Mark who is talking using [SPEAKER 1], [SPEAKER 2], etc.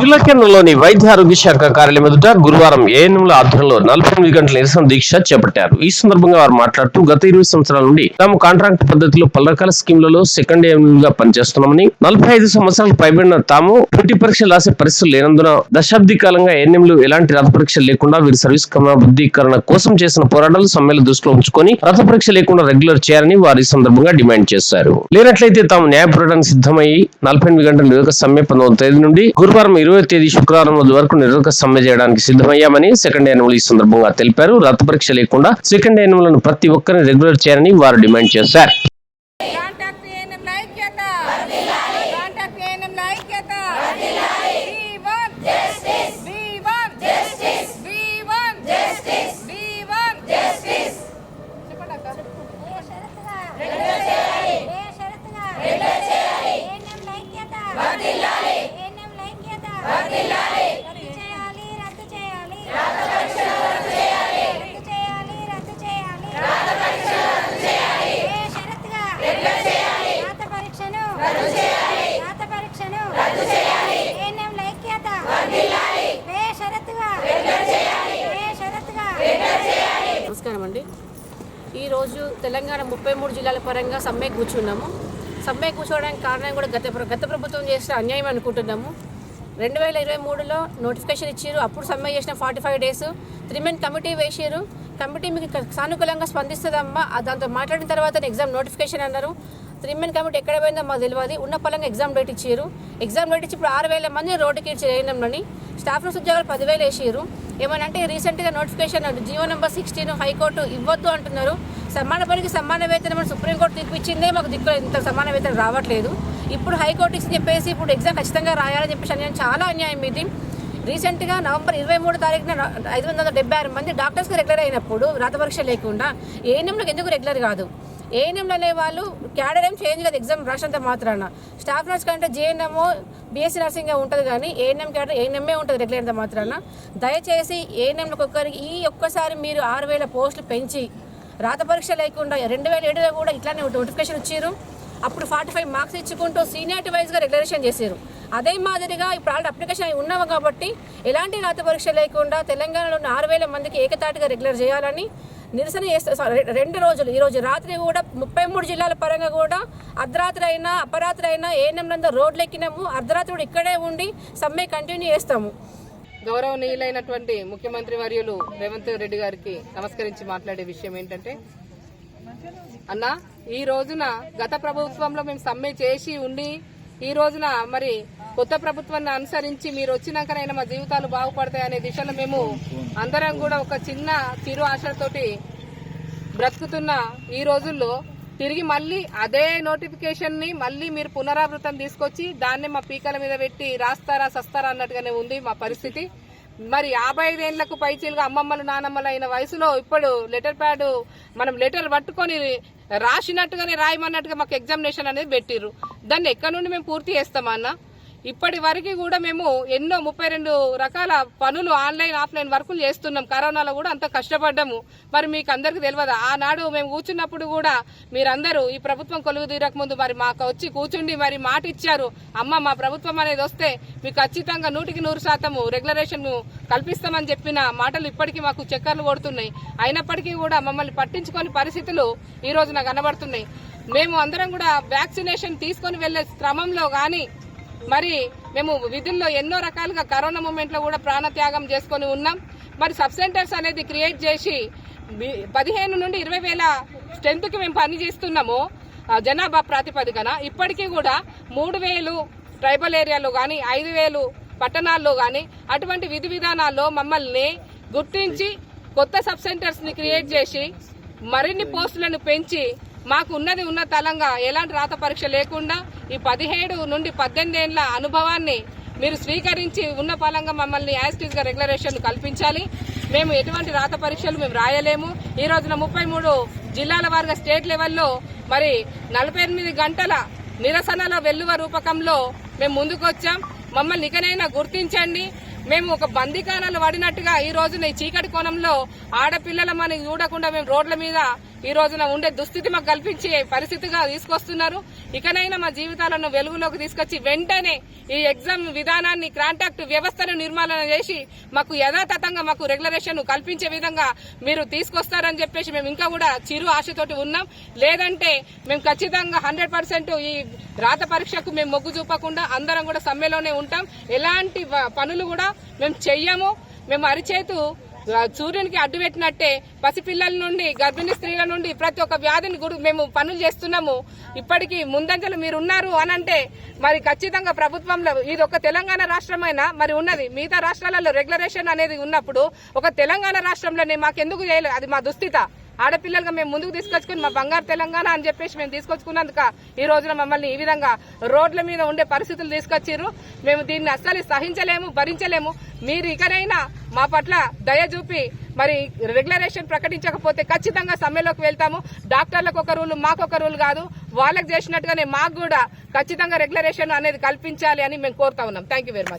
[SPEAKER 1] జిల్లా కేంద్రంలోని వైద్య ఆరోగ్య శాఖ కార్యాలయం ఎదుట గురువారం ఏఎన్ఎంల ఆధ్వర్యంలో నలభై ఎనిమిది గంటల నిరసన దీక్ష చేపట్టారు. ఈ సందర్భంగా వారు మాట్లాడుతూ గత ఇరవై సంవత్సరాల నుండి తాము కాంట్రాక్ట్ పద్ధతిలో పలు రకాల స్కీమ్లలో సెకండ్గా పనిచేస్తున్నామని నలభై ఐదు సంవత్సరాలు పైబడిన తాము పోటీ పరీక్షలు రాసే పరిస్థితులు లేనందున దశాబ్ది కాలంగా ఏఎన్ఎంలు ఎలాంటి రథ పరీక్షలు లేకుండా వీరి సర్వీస్ క్రమబద్ధీకరణ కోసం చేసిన పోరాటాలు సమ్మెలు దృష్టిలో ఉంచుకొని రథ పరీక్ష లేకుండా రెగ్యులర్ చేయాలని వారు ఈ సందర్భంగా డిమాండ్ చేశారు. లేనట్లయితే తాము న్యాయ పోరాటానికి సిద్ధమై నలభై ఎనిమిది గంటల నిరోధక సమ్మె పంతొమ్మిది తేదీ నుండి గురువారం ఇరవై తేదీ శుక్రవారం రోజు వరకు నిరోధక సమ్మె చేయడానికి సిద్ధమయ్యామని సెకండ్ యానిమల్ ఈ సందర్భంగా తెలిపారు. రథ పరీక్ష లేకుండా సెకండ్ యానిమల్ ప్రతి ఒక్కరిని రెగ్యులర్ చేయాలని వారు డిమాండ్ చేశారు.
[SPEAKER 2] నమస్కారం అండి ఈరోజు తెలంగాణ ముప్పై మూడు జిల్లాల పరంగా సమ్మె కూర్చున్నాము. సమ్మె కూర్చోవడానికి కారణం కూడా గత ప్ర- గత ప్రభుత్వం చేసిన అన్యాయం అనుకుంటున్నాము. రెండు వేల ఇరవై మూడులో నోటిఫికేషన్ ఇచ్చారు. అప్పుడు సమ్మె చేసిన forty five days three men committee వేసారు కమిటీ మీకు సానుకూలంగా స్పందిస్తుందమ్మా. దాంతో మాట్లాడిన తర్వాత ఎగ్జామ్ నోటిఫికేషన్ అన్నారు. త్రీ మెన్ కమిటీ ఎక్కడ పోయిందో మాకు తెలియదు ఉన్న పలంగా ఎగ్జామ్ డేట్ ఇచ్చారు ఎగ్జామ్ డేట్ ఇచ్చి ఇప్పుడు ఆరు వేల మంది రోడ్డుకి చేయడంలోని స్టాఫ్ నర్స్ ఉద్యోగాలు పదివేలు వేసారు ఏమనంటే రీసెంట్గా notification GO number sixteen high court ఇవ్వద్దు అంటున్నారు. సమాన పనికి సమాన వేతనం అని సుప్రీంకోర్టు తీర్పిచ్చిందే మాకు దిక్కు. ఇంత సమాన వేతనం రావట్లేదు. ఇప్పుడు హైకోర్టు ఇచ్చి చెప్పేసి ఇప్పుడు ఎగ్జామ్ ఖచ్చితంగా రాయాలని చెప్పేసి అన్యాయం చాలా అన్యాయం ఇది. రీసెంట్గా నవంబర్ ఇరవై మూడు తారీఖున ఐదు వందల డెబ్బై ఆరు మంది డాక్టర్స్కి రెగ్యులర్ అయినప్పుడు రాత పరీక్ష లేకుండా ఏఎన్ఎంలకు ఎందుకు రెగ్యులర్ కాదు? ఏఎన్ఎంలు అనే వాళ్ళు క్యాడర్ ఏం చేంజ్ కాదు. ఎగ్జామ్ రాసినంత మాత్రాన. స్టాఫ్ నర్స్ కంటే జేఎన్ఎం బీఎస్సీ నర్సింగ్ ఉంటుంది కానీ ఏఎన్ఎం క్యాడర్ ఏఎన్ఎంఏ ఉంటుంది రెగ్యులర్ అంత మాత్రాన. దయచేసి ఏఎన్ఎంలకు ఒక్కరికి ఈ ఒక్కసారి మీరు ఆరు వేల పోస్టులు పెంచి రాత పరీక్ష లేకుండా రెండు వేల ఏడులో కూడా ఇట్లానే నోటిఫికేషన్ ఇచ్చారు అప్పుడు ఫార్టీ ఫైవ్ మార్క్స్ ఇచ్చుకుంటూ సీనియారిటీ వైజ్గా రెగ్యులేషన్ చేశారు అదే మాదిరిగా ఇప్పుడు ఆల్రెడీ అప్లికేషన్ అయి ఉన్నాము కాబట్టి ఎలాంటి రాత పరీక్ష లేకుండా తెలంగాణలో ఉన్న ఆరు వేల మందికి ఏకతాటిగా రెగ్యులర్ చేయాలని నిరసన చేస్తారు రెండు రోజులు. ఈరోజు రాత్రి కూడా ముప్పై మూడు జిల్లాల పరంగా కూడా అర్ధరాత్రి అయినా అపరాత్రి అయినా ఏఎన్ఎంలందరూ రోడ్లు ఎక్కినాము అర్ధరాత్రి కూడా ఇక్కడే ఉండి సమ్మె కంటిన్యూ చేస్తాము.
[SPEAKER 3] గౌరవనీయులైనటువంటి ముఖ్యమంత్రి వర్యులు రేవంత్ రెడ్డి గారికి నమస్కరించి మాట్లాడే విషయం ఏంటంటే అన్న ఈ రోజున గత ప్రభుత్వంలో మేము సమ్మె చేసి ఉండి ఈ రోజున మరి కొత్త ప్రభుత్వాన్ని అనుసరించి మీరు వచ్చినాకనైనా మా జీవితాలు బాగుపడతాయి అనే దిశలో మేము అందరం కూడా ఒక చిన్న చిరు ఆశతోటి బ్రతుకుతున్న ఈ రోజుల్లో తిరిగి మళ్ళీ అదే నోటిఫికేషన్ని మళ్ళీ మీరు పునరావృతం తీసుకొచ్చి దాన్ని మా పీకల మీద పెట్టి రాస్తారా సస్తారా అన్నట్టుగానే ఉంది మా పరిస్థితి. మరి యాభై ఐదేళ్ళకు పైచీలుగా అమ్మమ్మలు నానమ్మలు అయిన వయసులో ఇప్పుడు లెటర్ ప్యాడ్ మనం లెటర్ పట్టుకొని రాసినట్టుగానే రాయమన్నట్టుగా మాకు ఎగ్జామినేషన్ అనేది పెట్టిర్రు. దాన్ని ఎక్కడి నుండి మేము పూర్తి చేస్తామన్నా ఇప్పటి వరకు కూడా మేము ఎన్నో ముప్పై రెండు రకాల పనులు ఆన్లైన్ ఆఫ్లైన్ వర్కులు చేస్తున్నాం. కరోనాలో కూడా అంత కష్టపడ్డాము. మరి మీకు అందరికీ తెలియదు? ఆనాడు మేము కూర్చున్నప్పుడు కూడా మీరందరూ ఈ ప్రభుత్వం కొలువు తీరక ముందు మరి మాకు వచ్చి కూర్చుండి మరి మాట ఇచ్చారు. అమ్మ మా ప్రభుత్వం అనేది వస్తే మీకు ఖచ్చితంగా నూటికి నూరు శాతము రెగ్యులరేషన్ కల్పిస్తామని చెప్పిన మాటలు ఇప్పటికీ మాకు చక్కర్లు కొడుతున్నాయి. అయినప్పటికీ కూడా మమ్మల్ని పట్టించుకొని పరిస్థితులు ఈ రోజున కనబడుతున్నాయి. మేము అందరం కూడా వ్యాక్సినేషన్ తీసుకొని వెళ్ళే క్రమంలో కానీ మరి మేము విధుల్లో ఎన్నో రకాలుగా కరోనా మూమెంట్లో కూడా ప్రాణత్యాగం చేసుకొని ఉన్నాం. మరి సబ్ సెంటర్స్ అనేది క్రియేట్ చేసి పదిహేను నుండి ఇరవై వేల స్ట్రెంత్కి మేము పని చేస్తున్నాము. జనాభా ప్రాతిపదికన. ఇప్పటికీ కూడా మూడు వేలు ట్రైబల్ ఏరియాలో కానీ ఐదు వేలు పట్టణాల్లో కానీ అటువంటి విధి విధానాల్లో మమ్మల్ని గుర్తించి కొత్త సబ్ సెంటర్స్ని క్రియేట్ చేసి మరిన్ని పోస్టులను పెంచి మాకు ఉన్నది ఉన్న తలంగా ఎలాంటి రాత పరీక్ష లేకుండా ఈ పదిహేడు నుండి పద్దెనిమిది ఏళ్ళ అనుభవాన్ని మీరు స్వీకరించి ఉన్న పలంగా మమ్మల్ని యాజ్టీస్గా రెగ్యులరేషన్ కల్పించాలి. మేము ఎటువంటి రాత పరీక్షలు మేము రాయలేము. ఈ రోజున ముప్పై మూడు జిల్లాల వారిగా స్టేట్ లెవెల్లో మరి నలభై ఎనిమిది గంటల నిరసనల వెల్లువ రూపకంలో మేము ముందుకొచ్చాం. మమ్మల్ని ఇకనైనా గుర్తించండి. మేము ఒక బందికానాలు పడినట్టుగా ఈ రోజున ఈ చీకటి కోణంలో ఆడపిల్లల మనకి చూడకుండా మేము రోడ్ల మీద ఈ రోజున ఉండే దుస్థితి మాకు కల్పించే పరిస్థితిగా తీసుకొస్తున్నారు. ఇకనైనా మా జీవితాలను వెలుగులోకి తీసుకొచ్చి వెంటనే ఈ ఎగ్జామ్ విధానాన్ని కాంటాక్ట్ వ్యవస్థను నిర్మాణం చేసి మాకు యథాతథంగా మాకు రెగ్యులరేషన్ కల్పించే విధంగా మీరు తీసుకొస్తారని చెప్పేసి మేము ఇంకా కూడా చిరు ఆశతోటి ఉన్నాం. లేదంటే మేము ఖచ్చితంగా హండ్రెడ్ పర్సెంట్ ఈ రాత పరీక్షకు మేము మొగ్గు చూపకుండా అందరం కూడా సమ్మెలోనే ఉంటాం. ఎలాంటి పనులు కూడా మేము చెయ్యము. మేము అరిచేతు సూర్యునికి అడ్డు పెట్టినట్టే పసిపిల్లల నుండి గర్భిణీ స్త్రీల నుండి ప్రతి ఒక్క వ్యాధిని గురి మేము పనులు చేస్తున్నాము. ఇప్పటికీ ముందంజలు మీరు ఉన్నారు అని అంటే మరి ఖచ్చితంగా ప్రభుత్వంలో ఇది ఒక తెలంగాణ రాష్ట్రమైనా? మరి ఉన్నది. మిగతా రాష్ట్రాలలో రెగ్యులరేషన్ అనేది ఉన్నప్పుడు ఒక తెలంగాణ రాష్ట్రంలోనే మాకెందుకు చేయలేదు అది మా దుస్థిత. ఆడపిల్లలుగా మేము ముందుకు తీసుకొచ్చుకుని మా బంగారు తెలంగాణ అని చెప్పేసి మేము తీసుకొచ్చుకున్నందుక ఈ రోజున మమ్మల్ని ఈ విధంగా రోడ్ల మీద ఉండే పరిస్థితులు తీసుకొచ్చారు మేము దీన్ని అస్సలు సహించలేము భరించలేము. మీరు ఇకనైనా మా పట్ల దయ చూపి మరి రెగ్యులరేషన్ ప్రకటించకపోతే ఖచ్చితంగా సమ్మెలోకి వెళ్తాము. డాక్టర్లకు ఒక రూల్ మాకు ఒక రూల్ కాదు. వాళ్ళకి చేసినట్టుగానే మాకు కూడా ఖచ్చితంగా రెగ్యులరేషన్ అనేది కల్పించాలి అని మేము కోరుతా ఉన్నాం. Thank very much